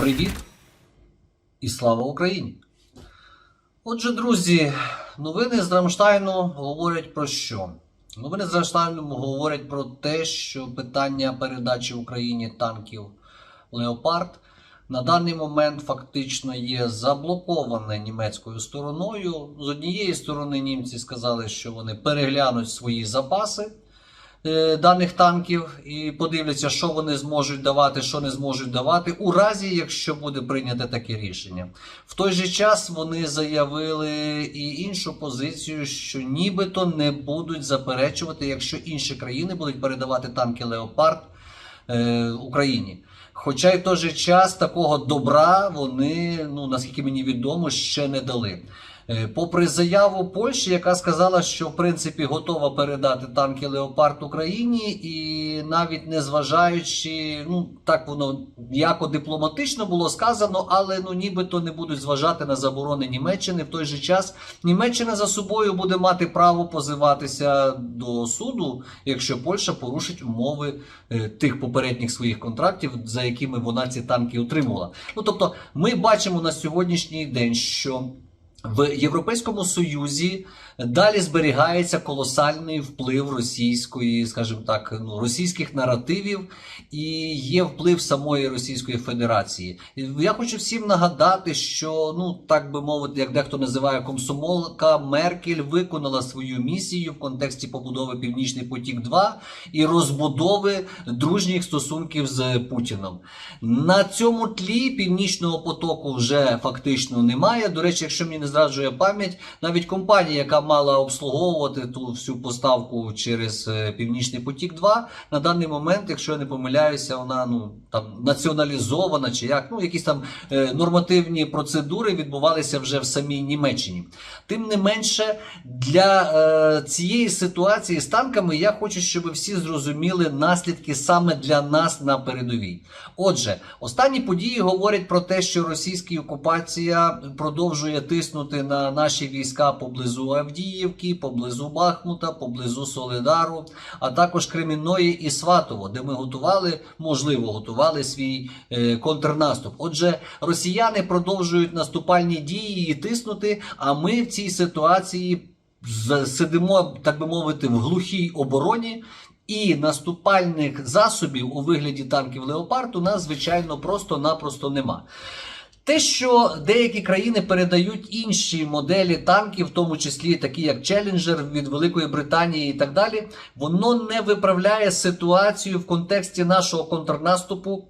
Привіт і слава Україні! Отже, друзі, новини з Рамштайну говорять про що? Новини з Рамштайну говорять про те, що питання передачі Україні танків Леопард на даний момент фактично є заблоковане німецькою стороною. З однієї сторони, німці сказали, що вони переглянуть свої запаси даних танків і подивляться, що вони зможуть давати, що не зможуть давати, у разі, якщо буде прийнято таке рішення. В той же час вони заявили і іншу позицію, що нібито не будуть заперечувати, якщо інші країни будуть передавати танки Леопард е, Україні. Хоча й в той же час такого добра вони, ну наскільки мені відомо, ще не дали. Е, Попри заяву Польщі, яка сказала, що в принципі готова передати танки Леопард Україні, і навіть не зважаючи, ну так воно яко дипломатично було сказано, але ну нібито не будуть зважати на заборони Німеччини. В той же час Німеччина за собою буде мати право позиватися до суду, якщо Польща порушить умови е, тих попередніх своїх контрактів, за якими вона ці танки отримувала. Ну тобто, ми бачимо на сьогоднішній день, що в Європейському Союзі далі зберігається колосальний вплив російської, скажімо так, ну російських наративів і є вплив самої Російської Федерації. Я хочу всім нагадати, що ну так би мовити, як дехто називає комсомолка, Меркель виконала свою місію в контексті побудови Північний потік 2 і розбудови дружніх стосунків з Путіном. На цьому тлі північного потоку вже фактично немає. До речі, якщо мені не зраджує пам'ять, навіть компанія, яка мала обслуговувати ту всю поставку через е, Північний потік 2 на даний момент, якщо я не помиляюся, вона ну там націоналізована чи як, ну якісь там е, нормативні процедури відбувалися вже в самій Німеччині. Тим не менше, для е, цієї ситуації з танками я хочу, щоб всі зрозуміли наслідки саме для нас на передовій. Отже, останні події говорять про те, що російська окупація продовжує тиснути на наші війська поблизу Авдіївки, поблизу Бахмута, поблизу Солидару, а також Кремінної і Сватово, де ми готували, можливо, готували свій е, контрнаступ. Отже, росіяни продовжують наступальні дії і тиснути. А ми в цій ситуації сидимо, так би мовити, в глухій обороні. І наступальних засобів у вигляді танків Леопард у нас, звичайно, просто-напросто нема. Те, що деякі країни передають інші моделі танків, в тому числі такі як Challenger від Великої Британії і так далі, воно не виправляє ситуацію в контексті нашого контрнаступу.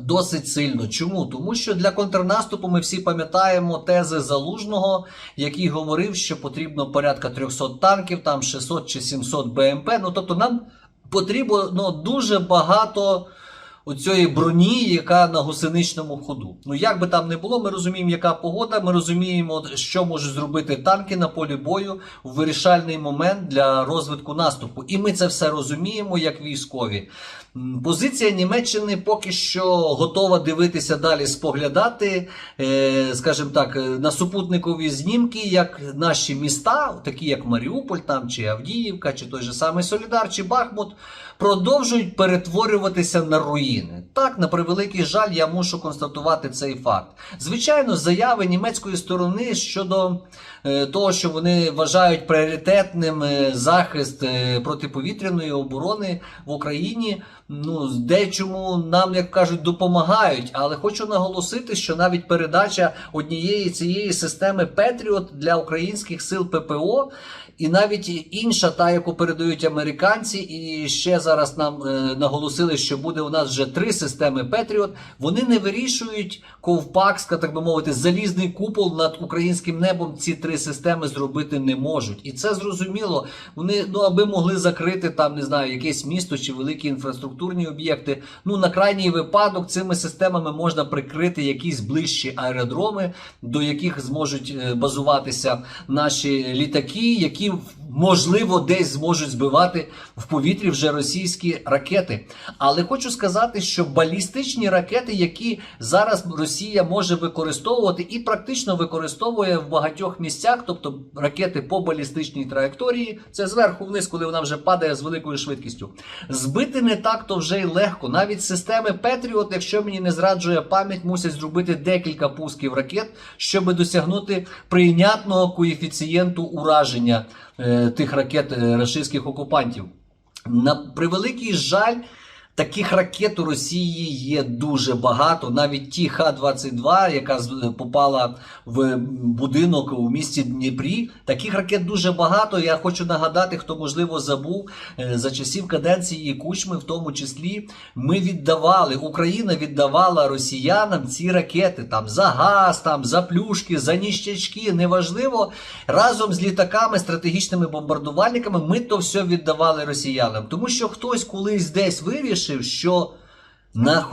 Досить сильно. Чому? Тому що для контрнаступу ми всі пам'ятаємо тези залужного, який говорив, що потрібно порядка 300 танків, там 600 чи 700 БМП. Ну тобто нам потрібно дуже багато оцієї броні, яка на гусеничному ходу. Ну як би там не було, ми розуміємо, яка погода. Ми розуміємо, що можуть зробити танки на полі бою в вирішальний момент для розвитку наступу. І ми це все розуміємо як військові. Позиція Німеччини поки що готова дивитися далі, споглядати, е, скажімо так, е, на супутникові знімки, як наші міста, такі як Маріуполь, там чи Авдіївка, чи той же самий Солідар, чи Бахмут, продовжують перетворюватися на руїни. Так, на превеликий жаль, я мушу констатувати цей факт. Звичайно, заяви німецької сторони щодо того, що вони вважають пріоритетним е, захист е, протиповітряної оборони в Україні. Ну, дечому нам, як кажуть, допомагають. Але хочу наголосити, що навіть передача однієї цієї системи Петріот для українських сил ППО. І навіть інша, та яку передають американці, і ще зараз нам е, наголосили, що буде у нас вже три системи Петріот. Вони не вирішують ковпакська, так би мовити, залізний купол над українським небом. Ці три системи зробити не можуть. І це зрозуміло. Вони ну аби могли закрити там, не знаю, якесь місто чи великі інфраструктурні об'єкти. Ну на крайній випадок цими системами можна прикрити якісь ближчі аеродроми, до яких зможуть е, базуватися наші літаки, які можливо, десь зможуть збивати в повітрі вже російські ракети. Але хочу сказати, що балістичні ракети, які зараз Росія може використовувати і практично використовує в багатьох місцях, тобто ракети по балістичній траєкторії, це зверху вниз, коли вона вже падає з великою швидкістю. Збити не так то вже й легко. Навіть системи Петріот, якщо мені не зраджує пам'ять, мусять зробити декілька пусків ракет, щоб досягнути прийнятного коефіцієнту ураження тих ракет рашистських окупантів. На превеликий жаль. Таких ракет у Росії є дуже багато. Навіть ті Х-22, яка попала в будинок у місті Дніпрі. Таких ракет дуже багато. Я хочу нагадати, хто можливо забув е, за часів каденції Кучми, в тому числі, ми віддавали, Україна віддавала росіянам ці ракети там за газ, там за плюшки, за ніщачки. Неважливо. Разом з літаками, стратегічними бомбардувальниками ми то все віддавали росіянам, тому що хтось колись десь вирішив, що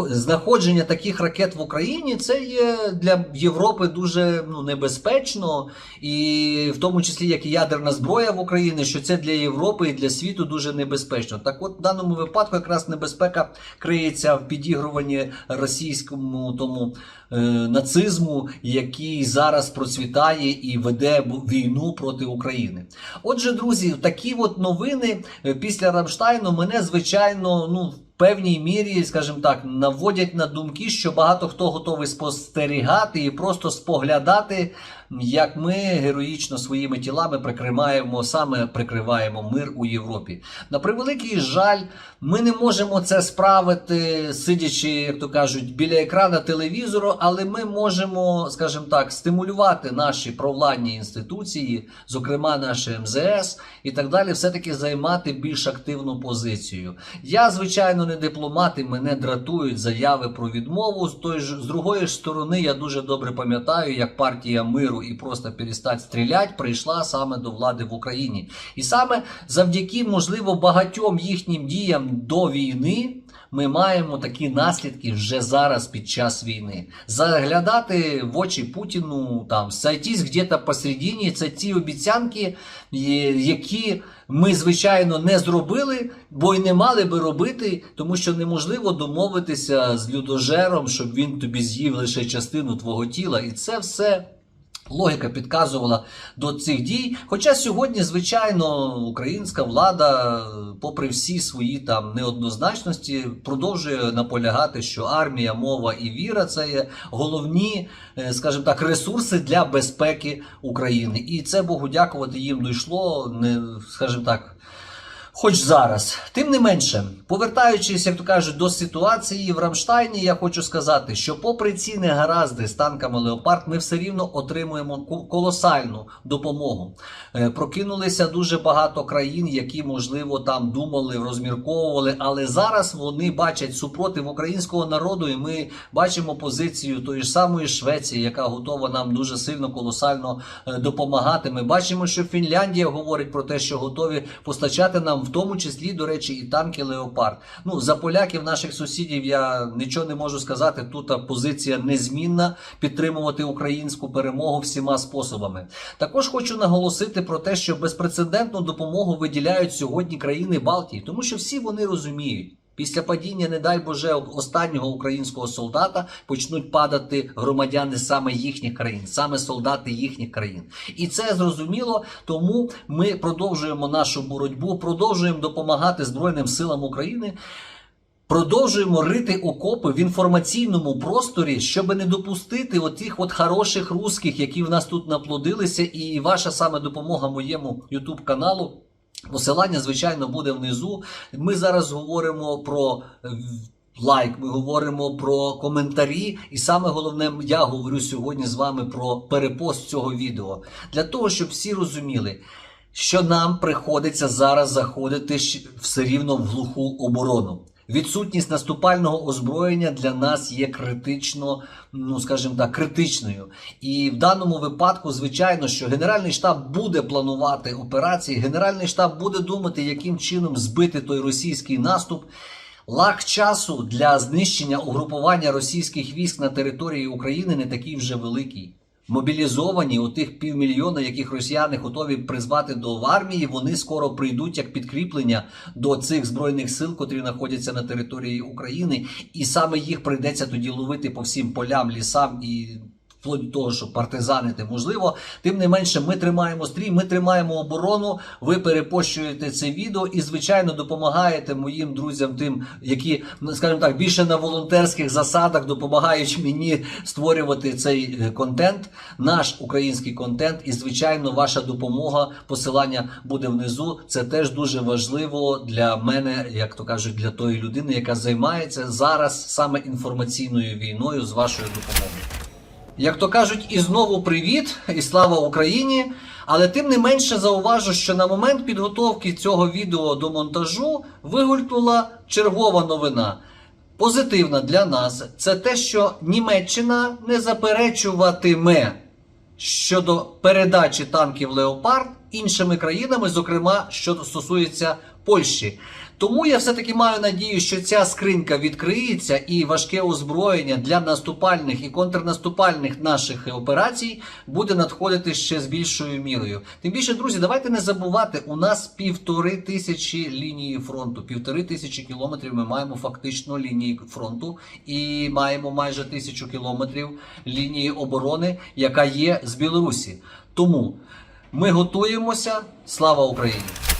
знаходження таких ракет в Україні це є для Європи дуже ну, небезпечно, і в тому числі як і ядерна зброя в Україні, що це для Європи і для світу дуже небезпечно. Так от в даному випадку якраз небезпека криється в підігруванні російському тому е, нацизму, який зараз процвітає і веде війну проти України. Отже, друзі, такі от новини е, після Рамштайну мене звичайно ну. Певній мірі, скажімо так, наводять на думки, що багато хто готовий спостерігати і просто споглядати, як ми героїчно своїми тілами прикриваємо саме прикриваємо мир у Європі. На превеликий жаль, ми не можемо це справити, сидячи, як то кажуть, біля екрана телевізору, але ми можемо, скажімо так, стимулювати наші провладні інституції, зокрема наше МЗС і так далі, все-таки займати більш активну позицію. Я, звичайно, не дипломати мене дратують заяви про відмову. З той ж з другої ж сторони, я дуже добре пам'ятаю, як партія миру і просто перестать стріляти прийшла саме до влади в Україні. І саме завдяки, можливо, багатьом їхнім діям до війни. Ми маємо такі наслідки вже зараз під час війни. Заглядати в очі Путіну, там сойтись где-то посередині, це ті обіцянки, які ми, звичайно, не зробили, бо й не мали би робити, тому що неможливо домовитися з людожером, щоб він тобі з'їв лише частину твого тіла. І це все. Логіка підказувала до цих дій. Хоча сьогодні, звичайно, українська влада, попри всі свої там неоднозначності, продовжує наполягати, що армія, мова і віра це є головні, е, скажімо так, ресурси для безпеки України. І це Богу дякувати їм дійшло, не скажімо так. Хоч зараз, тим не менше, повертаючись, як то кажуть, до ситуації в Рамштайні, я хочу сказати, що попри ці негаразди з танками Леопард, ми все рівно отримуємо ко- колосальну допомогу. Е, Прокинулися дуже багато країн, які, можливо, там думали, розмірковували, але зараз вони бачать супротив українського народу, і ми бачимо позицію тої ж самої Швеції, яка готова нам дуже сильно колосально е, допомагати. Ми бачимо, що Фінляндія говорить про те, що готові постачати нам, в тому числі, до речі, і танки Леопард. Ну за поляків, наших сусідів, я нічого не можу сказати. Тут позиція незмінна підтримувати українську перемогу всіма способами. Також хочу наголосити про те, що безпрецедентну допомогу виділяють сьогодні країни Балтії, тому що всі вони розуміють. Після падіння, не дай Боже, останнього українського солдата почнуть падати громадяни саме їхніх країн, саме солдати їхніх країн. І це зрозуміло, тому ми продовжуємо нашу боротьбу, продовжуємо допомагати Збройним силам України. Продовжуємо рити окопи в інформаційному просторі, щоб не допустити отих от хороших русських, які в нас тут наплодилися, і ваша саме допомога моєму YouTube каналу. Посилання, звичайно, буде внизу. Ми зараз говоримо про е, лайк, ми говоримо про коментарі, і саме головне, я говорю сьогодні з вами про перепост цього відео для того, щоб всі розуміли. Що нам приходиться зараз заходити все рівно в глуху оборону. Відсутність наступального озброєння для нас є критично, ну скажімо так, критичною. І в даному випадку, звичайно, що Генеральний штаб буде планувати операції, Генеральний штаб буде думати, яким чином збити той російський наступ. Лаг часу для знищення угрупування російських військ на території України не такий вже великий. Мобілізовані, у тих півмільйона, яких росіяни готові призвати до армії, вони скоро прийдуть як підкріплення до цих збройних сил, котрі знаходяться на території України, і саме їх прийдеться тоді ловити по всім полям, лісам і. Вплоть до того, що партизанити можливо. Тим не менше, ми тримаємо стрій, ми тримаємо оборону. Ви перепощуєте це відео і, звичайно, допомагаєте моїм друзям, тим, які, ну, скажімо так, більше на волонтерських засадах допомагають мені створювати цей е, контент, наш український контент. І, звичайно, ваша допомога, посилання буде внизу. Це теж дуже важливо для мене, як то кажуть, для тої людини, яка займається зараз саме інформаційною війною з вашою допомогою. Як то кажуть, і знову привіт, і слава Україні. Але тим не менше зауважу, що на момент підготовки цього відео до монтажу вигулькнула чергова новина. Позитивна для нас це те, що Німеччина не заперечуватиме щодо передачі танків Леопард іншими країнами, зокрема, що стосується Польщі. Тому я все-таки маю надію, що ця скринька відкриється і важке озброєння для наступальних і контрнаступальних наших операцій буде надходити ще з більшою мірою. Тим більше, друзі, давайте не забувати, у нас півтори тисячі лінії фронту, півтори тисячі кілометрів. Ми маємо фактично лінії фронту і маємо майже тисячу кілометрів лінії оборони, яка є з Білорусі. Тому ми готуємося. Слава Україні!